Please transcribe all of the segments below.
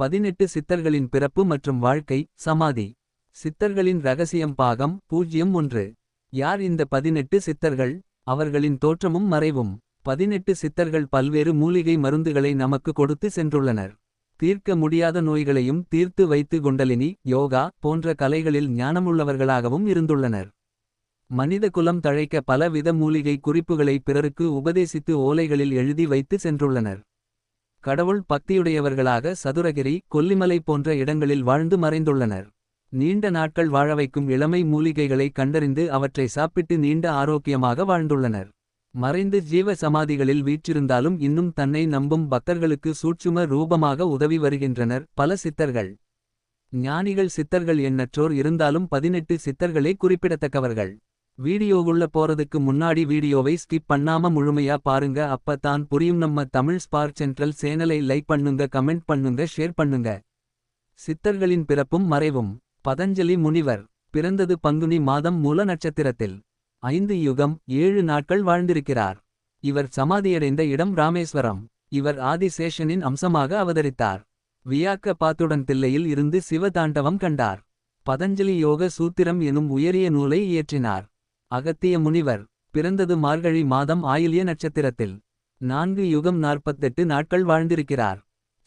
பதினெட்டு சித்தர்களின் பிறப்பு மற்றும் வாழ்க்கை சமாதி. சித்தர்களின் ரகசியம் பாகம் பூஜ்யம் ஒன்று. யார் இந்த பதினெட்டு சித்தர்கள்? அவர்களின் தோற்றமும் மறைவும். பதினெட்டு சித்தர்கள் பல்வேறு மூலிகை மருந்துகளை நமக்கு கொடுத்து சென்றுள்ளனர். தீர்க்க முடியாத நோய்களையும் தீர்த்து வைத்து குண்டலினி யோகா போன்ற கலைகளில் ஞானமுள்ளவர்களாகவும் இருந்துள்ளனர். மனித குலம் தழைக்க பலவித மூலிகை குறிப்புகளை பிறருக்கு உபதேசித்து ஓலைகளில் எழுதி வைத்து சென்றுள்ளனர். கடவுள் பக்தியுடையவர்களாக சதுரகிரி கொல்லிமலை போன்ற இடங்களில் வாழ்ந்து மறைந்துள்ளனர். நீண்ட நாட்கள் வாழ வைக்கும் இளமை மூலிகைகளை கண்டறிந்து அவற்றை சாப்பிட்டு நீண்ட ஆரோக்கியமாக வாழ்ந்துள்ளனர். மறைந்து ஜீவ சமாதிகளில் வீற்றிருந்தாலும் இன்னும் தன்னை நம்பும் பக்தர்களுக்கு சூட்சும ரூபமாக உதவி வருகின்றனர் பல சித்தர்கள். ஞானிகள் சித்தர்கள் எண்ணற்றோர் இருந்தாலும் பதினெட்டு சித்தர்களே குறிப்பிடத்தக்கவர்கள். வீடியோவுள்ள போறதுக்கு முன்னாடி வீடியோவை ஸ்கிப் பண்ணாம முழுமையா பாருங்க. அப்ப தான் புரியும். நம்ம தமிழ் ஸ்பார்க் சென்ட்ரல் சேனலை லைக் பண்ணுங்க கமெண்ட் பண்ணுங்க ஷேர் பண்ணுங்க. சித்தர்களின் பிறப்பும் மறைவும். பதஞ்சலி முனிவர் பிறந்தது பங்குனி மாதம் மூல நட்சத்திரத்தில். ஐந்து யுகம் ஏழு நாட்கள் வாழ்ந்திருக்கிறார். இவர் சமாதியடைந்த இடம் ராமேஸ்வரம். இவர் ஆதிசேஷனின் அம்சமாக அவதரித்தார். வியாக்க பாத்துடன் தில்லையில் இருந்து சிவதாண்டவம் கண்டார். பதஞ்சலி யோக சூத்திரம் எனும் உயரிய நூலை இயற்றினார். அகத்திய முனிவர் பிறந்தது மார்கழி மாதம் ஆயில்ய நட்சத்திரத்தில். நான்கு யுகம் நாற்பத்தெட்டு நாட்கள் வாழ்ந்திருக்கிறார்.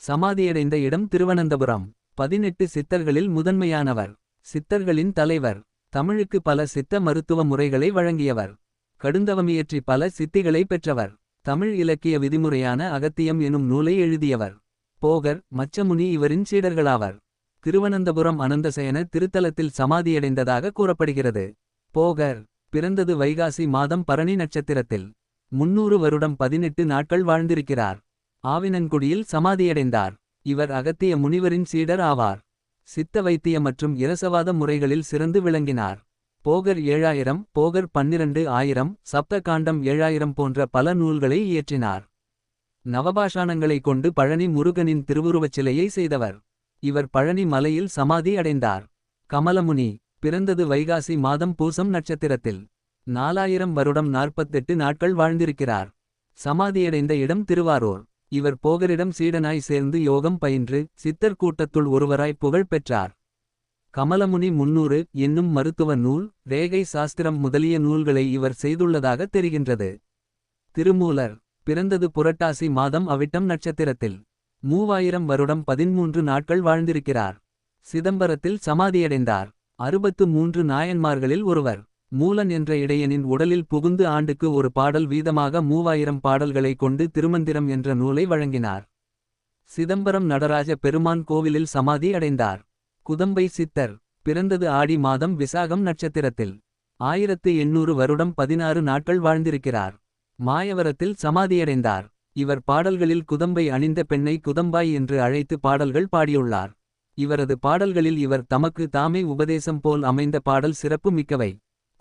சமாதியடைந்த இடம் திருவனந்தபுரம். பதினெட்டு சித்தர்களில் முதன்மையானவர். சித்தர்களின் தலைவர். தமிழுக்கு பல சித்த மருத்துவ முறைகளை வழங்கியவர். கடுந்தவமியற்றி பல சித்திகளை பெற்றவர். தமிழ் இலக்கிய விதிமுறையான அகத்தியம் எனும் நூலை எழுதியவர். போகர் மச்சமுனி இவரின் சீடர்களாவர். திருவனந்தபுரம் அனந்தசயன திருத்தலத்தில் சமாதியடைந்ததாக கூறப்படுகிறது. போகர் பிறந்தது வைகாசி மாதம் பரணி நட்சத்திரத்தில். முன்னூறு வருடம் பதினெட்டு நாட்கள் வாழ்ந்திருக்கிறார். ஆவினன்குடியில் சமாதியடைந்தார். இவர் அகத்திய முனிவரின் சீடர் ஆவார். சித்த வைத்திய மற்றும் இரசவாத முறைகளில் சிறந்து விளங்கினார். போகர் ஏழாயிரம் போகர் பன்னிரண்டு ஆயிரம் சப்த காண்டம் ஏழாயிரம் போன்ற பல நூல்களை இயற்றினார். நவபாஷாணங்களைக் கொண்டு பழனி முருகனின் திருவுருவச் சிலையை செய்தவர். இவர் பழனி மலையில் சமாதி அடைந்தார் கமலமுனி பிறந்தது வைகாசி மாதம் பூசம் நட்சத்திரத்தில். நாலாயிரம் வருடம் நாற்பத்தெட்டு நாட்கள் வாழ்ந்திருக்கிறார். சமாதியடைந்த இடம் திருவாரூர். இவர் போகரிடம் சீடனாய் சேர்ந்து யோகம் பயின்று சித்தர் கூட்டத்துள் ஒருவராய் புகழ் பெற்றார். கமலமுனி முன்னூறு என்னும் மருத்துவ நூல் ரேகை சாஸ்திரம் முதலிய நூல்களை இவர் செய்துள்ளதாக தெரிகின்றது. திருமூலர். பிறந்தது புரட்டாசி மாதம் அவிட்டம் நட்சத்திரத்தில். மூவாயிரம் வருடம் பதின்மூன்று நாட்கள் வாழ்ந்திருக்கிறார். சிதம்பரத்தில் சமாதியடைந்தார். அறுபத்து மூன்று நாயன்மார்களில் ஒருவர். மூலன் என்ற இடையனின் உடலில் புகுந்து ஆண்டுக்கு ஒரு பாடல் வீதமாக மூவாயிரம் பாடல்களை கொண்டு திருமந்திரம் என்ற நூலை வழங்கினார். சிதம்பரம் நடராஜ பெருமான் கோவிலில் சமாதி அடைந்தார். குதம்பை சித்தர். பிறந்தது ஆடி மாதம் விசாகம் நட்சத்திரத்தில். ஆயிரத்து எண்ணூறு வருடம் பதினாறு நாட்கள் வாழ்ந்திருக்கிறார். மாயவரத்தில் சமாதியடைந்தார். இவர் பாடல்களில் குதம்பை அணிந்த பெண்ணை குதம்பாய் என்று அழைத்து பாடல்கள் பாடியுள்ளார். இவரது பாடல்களில் இவர் தமக்கு தாமே உபதேசம் போல் அமைந்த பாடல் சிறப்பு மிக்கவை.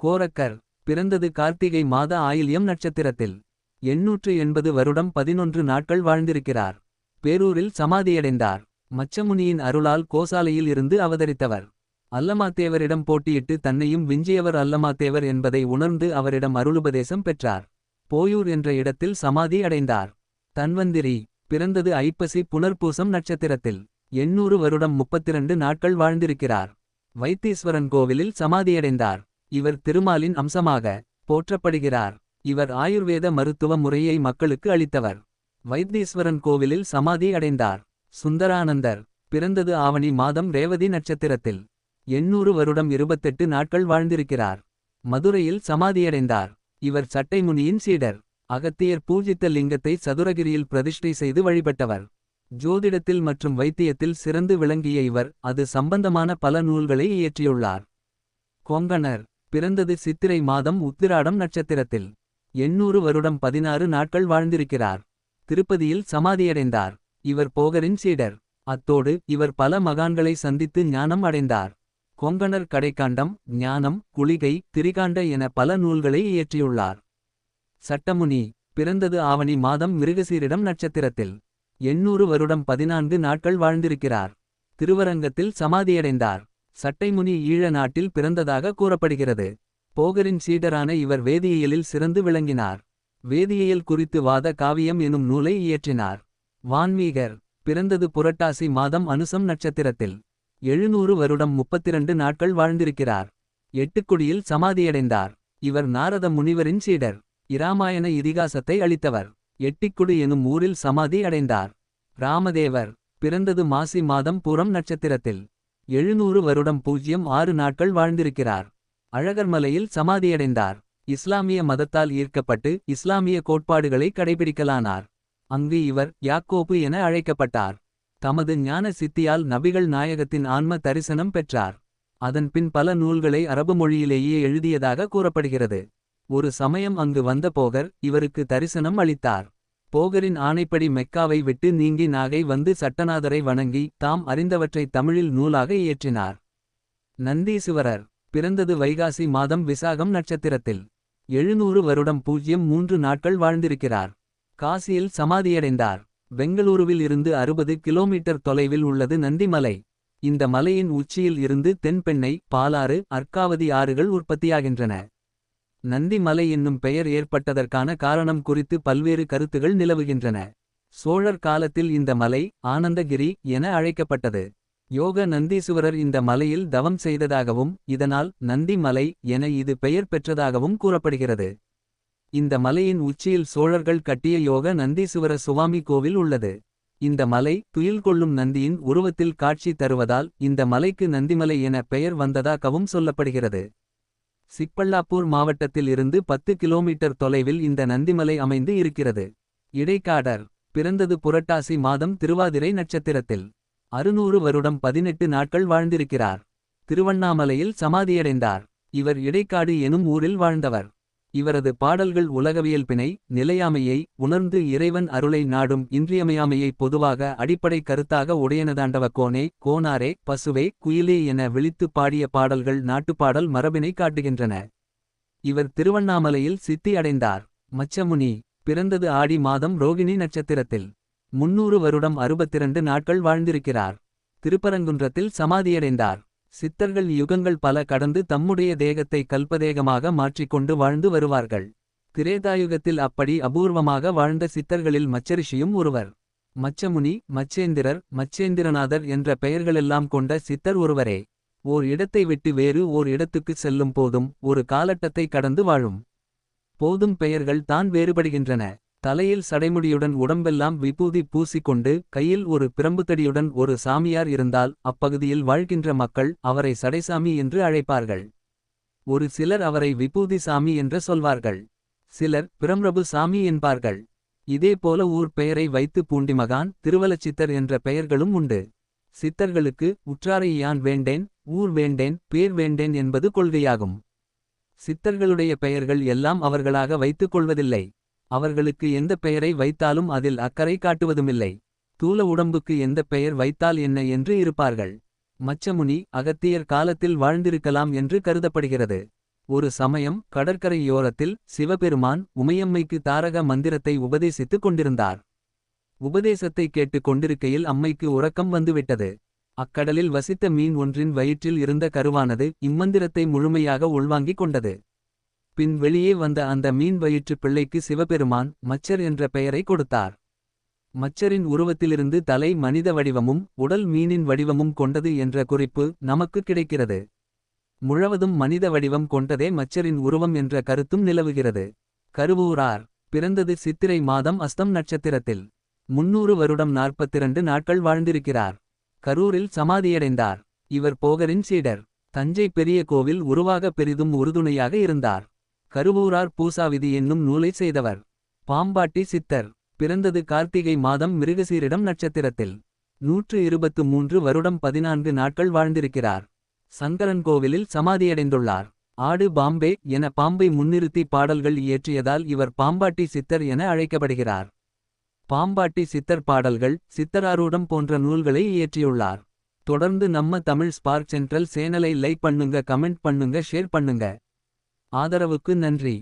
கோரக்கர் பிறந்தது கார்த்திகை மாத ஆயில்யம் நட்சத்திரத்தில் எண்ணூற்று எண்பது வருடம் பதினொன்று நாட்கள் வாழ்ந்திருக்கிறார். பேரூரில் சமாதியடைந்தார். மச்சமுனியின் அருளால் கோசாலையில் இருந்து அவதரித்தவர். அல்லமாத்தேவரிடம் போட்டியிட்டு தன்னையும் விஞ்சியவர் அல்லமாத்தேவர் என்பதை உணர்ந்து அவரிடம் அருளுபதேசம் பெற்றார். போயூர் என்ற இடத்தில் சமாதி அடைந்தார் தன்வந்திரி பிறந்தது ஐப்பசி புனர்பூசம் நட்சத்திரத்தில் எண்ணூறு வருடம் முப்பத்திரண்டு நாட்கள் வாழ்ந்திருக்கிறார். வைத்தீஸ்வரன் கோவிலில் சமாதியடைந்தார். இவர் திருமாலின் அம்சமாக போற்றப்படுகிறார். இவர் ஆயுர்வேத மருத்துவ முறையை மக்களுக்கு அளித்தவர். வைத்தீஸ்வரன் கோவிலில் சமாதி அடைந்தார். சுந்தரானந்தர் பிறந்தது ஆவணி மாதம் ரேவதி நட்சத்திரத்தில். எண்ணூறு வருடம் இருபத்தெட்டு நாட்கள் வாழ்ந்திருக்கிறார். மதுரையில் சமாதியடைந்தார். இவர் சட்டைமுனியின் சீடர் அகத்தியர் பூஜித்த லிங்கத்தை சதுரகிரியில் பிரதிஷ்டை செய்து வழிபட்டவர். ஜோதிடத்தில் மற்றும் வைத்தியத்தில் சிறந்து விளங்கிய இவர் அது சம்பந்தமான பல நூல்களை இயற்றியுள்ளார். கொங்கணர் பிறந்தது சித்திரை மாதம் உத்திராடம் நட்சத்திரத்தில். எண்ணூறு வருடம் பதினாறு நாட்கள் வாழ்ந்திருக்கிறார். திருப்பதியில் சமாதியடைந்தார். இவர் போகரின் சீடர். அத்தோடு இவர் பல மகான்களை சந்தித்து ஞானம் அடைந்தார். கொங்கணர் கடைக்காண்டம் ஞானம் குளிகை திரிகாண்ட என பல நூல்களை இயற்றியுள்ளார். சட்டமுனி பிறந்தது ஆவணி மாதம் மிருகசீரிடம் நட்சத்திரத்தில். எண்ணூறு வருடம் பதினான்கு நாட்கள் வாழ்ந்திருக்கிறார். திருவரங்கத்தில் சமாதியடைந்தார். சட்டைமுனி ஈழ நாட்டில் பிறந்ததாக கூறப்படுகிறது. போகரின் சீடரான இவர் வேதியியலில் சிறந்து விளங்கினார். வேதியியல் குறித்து வாத காவியம் எனும் நூலை இயற்றினார். வான்மீகர் பிறந்தது புரட்டாசி மாதம் அனுசம் நட்சத்திரத்தில். எழுநூறு வருடம் முப்பத்திரண்டு நாட்கள் வாழ்ந்திருக்கிறார். எட்டுக்குடியில் சமாதியடைந்தார். இவர் நாரத முனிவரின் சீடர். இராமாயண இதிகாசத்தை அளித்தவர். எட்டிக்குடு எனும் ஊரில் சமாதி அடைந்தார். ராமதேவர் பிறந்தது மாசி மாதம் புறம் நட்சத்திரத்தில். எழுநூறு வருடம் பூஜ்யம் ஆறு நாட்கள் வாழ்ந்திருக்கிறார். அழகர்மலையில் சமாதியடைந்தார். இஸ்லாமிய மதத்தால் ஈர்க்கப்பட்டு இஸ்லாமிய கோட்பாடுகளை கடைபிடிக்கலானார். அங்கு இவர் யாக்கோப்பு என அழைக்கப்பட்டார். தமது ஞான சித்தியால் நபிகள் நாயகத்தின் ஆன்ம தரிசனம் பெற்றார். அதன்பின் பல நூல்களை அரபு மொழியிலேயே எழுதியதாக கூறப்படுகிறது. ஒரு சமயம் அங்கு வந்த போகர் இவருக்கு தரிசனம் அளித்தார். போகரின் ஆணைப்படி மெக்காவை விட்டு நீங்கி நாகை வந்து சட்டநாதரை வணங்கி தாம் அறிந்தவற்றை தமிழில் நூலாக இயற்றினார். நந்தீசுவரர் பிறந்தது வைகாசி மாதம் விசாகம் நட்சத்திரத்தில். எழுநூறு வருடம் பூஜ்யம் மூன்று நாட்கள் வாழ்ந்திருக்கிறார். காசியில் சமாதியடைந்தார். பெங்களூருவில் இருந்து அறுபது கிலோமீட்டர் தொலைவில் உள்ளது நந்திமலை. இந்த மலையின் உச்சியில் இருந்து தென்பெண்ணை பாலாறு அர்க்காவதி ஆறுகள் உற்பத்தியாகின்றன. நந்தி மலை என்னும் பெயர் ஏற்பட்டதற்கான காரணம் குறித்து பல்வேறு கருத்துகள் நிலவுகின்றன. சோழர் காலத்தில் இந்த மலை ஆனந்தகிரி என அழைக்கப்பட்டது. யோக நந்தீசுவரர் இந்த மலையில் தவம் செய்ததாகவும் இதனால் நந்தி மலை என இது பெயர் பெற்றதாகவும் கூறப்படுகிறது. இந்த மலையின் உச்சியில் சோழர்கள் கட்டிய யோக நந்தீசுவர சுவாமி கோவில் உள்ளது. இந்த மலை துயில் கொள்ளும் நந்தியின் உருவத்தில் காட்சி தருவதால் இந்த மலைக்கு நந்திமலை என பெயர் வந்ததாகவும் சொல்லப்படுகிறது. சிக்பல்லாப்பூர் மாவட்டத்தில் இருந்து பத்து கிலோமீட்டர் தொலைவில் இந்த நந்திமலை அமைந்து இருக்கிறது. இடைக்காடர் பிறந்தது புரட்டாசி மாதம் திருவாதிரை நட்சத்திரத்தில். அறுநூறு வருடம் பதினெட்டு நாட்கள் வாழ்ந்திருக்கிறார். திருவண்ணாமலையில் சமாதியடைந்தார். இவர் இடைக்காடு எனும் ஊரில் வாழ்ந்தவர். இவரது பாடல்கள் உலகவியல்பினை நிலையாமையை உணர்ந்து இறைவன் அருளை நாடும் இன்றியமையாமையை பொதுவாக அடிப்படை கருத்தாக உடையனதாண்டவ கோனே கோனாரே பசுவே குயிலே என விழித்துப் பாடிய பாடல்கள் நாட்டுப்பாடல் மரபினை காட்டுகின்றன. இவர் திருவண்ணாமலையில் சித்தி அடைந்தார். மச்சமுனி பிறந்தது ஆடி மாதம் ரோகிணி நட்சத்திரத்தில். முன்னூறு வருடம் அறுபத்திரண்டு நாட்கள் வாழ்ந்திருக்கிறார். திருப்பரங்குன்றத்தில் சமாதியடைந்தார். சித்தர்கள் யுகங்கள் பல கடந்து தம்முடைய தேகத்தை கல்பதேகமாக மாற்றிக்கொண்டு வாழ்ந்து வருவார்கள். திரேதாயுகத்தில் அப்படி அபூர்வமாக வாழ்ந்த சித்தர்களில் மச்சரிஷியும் ஒருவர். மச்சமுனி மச்சேந்திரர் மச்சேந்திரநாதர் என்ற பெயர்களெல்லாம் கொண்ட சித்தர் ஒருவரே. ஓர் இடத்தை விட்டு வேறு ஓர் இடத்துக்குச் செல்லும் போதும் ஒரு காலட்டத்தை கடந்து வாழும். போதும் பெயர்கள் தான் வேறுபடுகின்றன. தலையில் சடைமுடியுடன் உடம்பெல்லாம் விபூதி பூசிக்கொண்டு கையில் ஒரு பிரம்புத்தடியுடன் ஒரு சாமியார் இருந்தால் அப்பகுதியில் வாழ்கின்ற மக்கள் அவரை சடைசாமி என்று அழைப்பார்கள். ஒரு சிலர் அவரை விபூதி சாமி என்று சொல்வார்கள். சிலர் பிரம்ரபு சாமி என்பார்கள். இதேபோல ஊர் பெயரை வைத்து பூண்டிமகான் திருவலச்சித்தர் என்ற பெயர்களும் உண்டு. சித்தர்களுக்கு உற்றாரை யான் வேண்டேன் ஊர் வேண்டேன் பேர் வேண்டேன் என்பது கொள்கையாகும். சித்தர்களுடைய பெயர்கள் எல்லாம் அவர்களாக வைத்துக் கொள்வதில்லை. அவர்களுக்கு எந்த பெயரை வைத்தாலும் அதில் அக்கறை காட்டுவதுமில்லை. தூல உடம்புக்கு எந்த பெயர் வைத்தால் என்ன என்று இருப்பார்கள். மச்சமுனி அகத்தியர் காலத்தில் வாழ்ந்திருக்கலாம் என்று கருதப்படுகிறது. ஒரு சமயம் கடற்கரையோரத்தில் சிவபெருமான் உமையம்மைக்கு தாரக மந்திரத்தை உபதேசித்துக் கொண்டிருந்தார். உபதேசத்தை கேட்டுக் கொண்டிருக்கையில் அம்மைக்கு உறக்கம் வந்துவிட்டது. அக்கடலில் வசித்த மீன் ஒன்றின் வயிற்றில் இருந்த கருவானது இம்மந்திரத்தை முழுமையாக உள்வாங்கிக் கொண்டது. பின் வெளியே வந்த அந்த மீன் வயிற்று பிள்ளைக்கு சிவபெருமான் மச்சர் என்ற பெயரை கொடுத்தார். மச்சரின் உருவத்திலிருந்து தலை மனித வடிவமும் உடல் மீனின் வடிவமும் கொண்டது என்ற குறிப்பு நமக்கு கிடைக்கிறது. முழுவதும் மனித வடிவம் கொண்டதே மச்சரின் உருவம் என்ற கருத்தும் நிலவுகிறது. கருவூரார் பிறந்தது சித்திரை மாதம் அஸ்தம் நட்சத்திரத்தில். முன்னூறு வருடம் நாற்பத்திரண்டு நாட்கள் வாழ்ந்திருக்கிறார். கரூரில் சமாதியடைந்தார். இவர் போகரின் சீடர். தஞ்சை பெரிய கோவில் உருவாக பெரிதும் உறுதுணையாக இருந்தார். கருவூரார் பூசாவிதி என்னும் நூலை செய்தவர். பாம்பாட்டி சித்தர். பிறந்தது கார்த்திகை மாதம் மிருகசீரிடம் நட்சத்திரத்தில். நூற்று இருபத்து மூன்று வருடம் பதினான்கு நாட்கள் வாழ்ந்திருக்கிறார். சங்கரன் கோவிலில் சமாதியடைந்துள்ளார். ஆடு பாம்பே என பாம்பை முன்னிறுத்தி பாடல்கள் இயற்றியதால் இவர் பாம்பாட்டி சித்தர் என அழைக்கப்படுகிறார். பாம்பாட்டி சித்தர் பாடல்கள் சித்தராரூடம் போன்ற நூல்களை இயற்றியுள்ளார். தொடர்ந்து நம்ம தமிழ் ஸ்பார்க் சென்ட்ரல் சேனலை லைக் பண்ணுங்க கமெண்ட் பண்ணுங்க ஷேர் பண்ணுங்க. ஆதரவுக்கு நன்றி.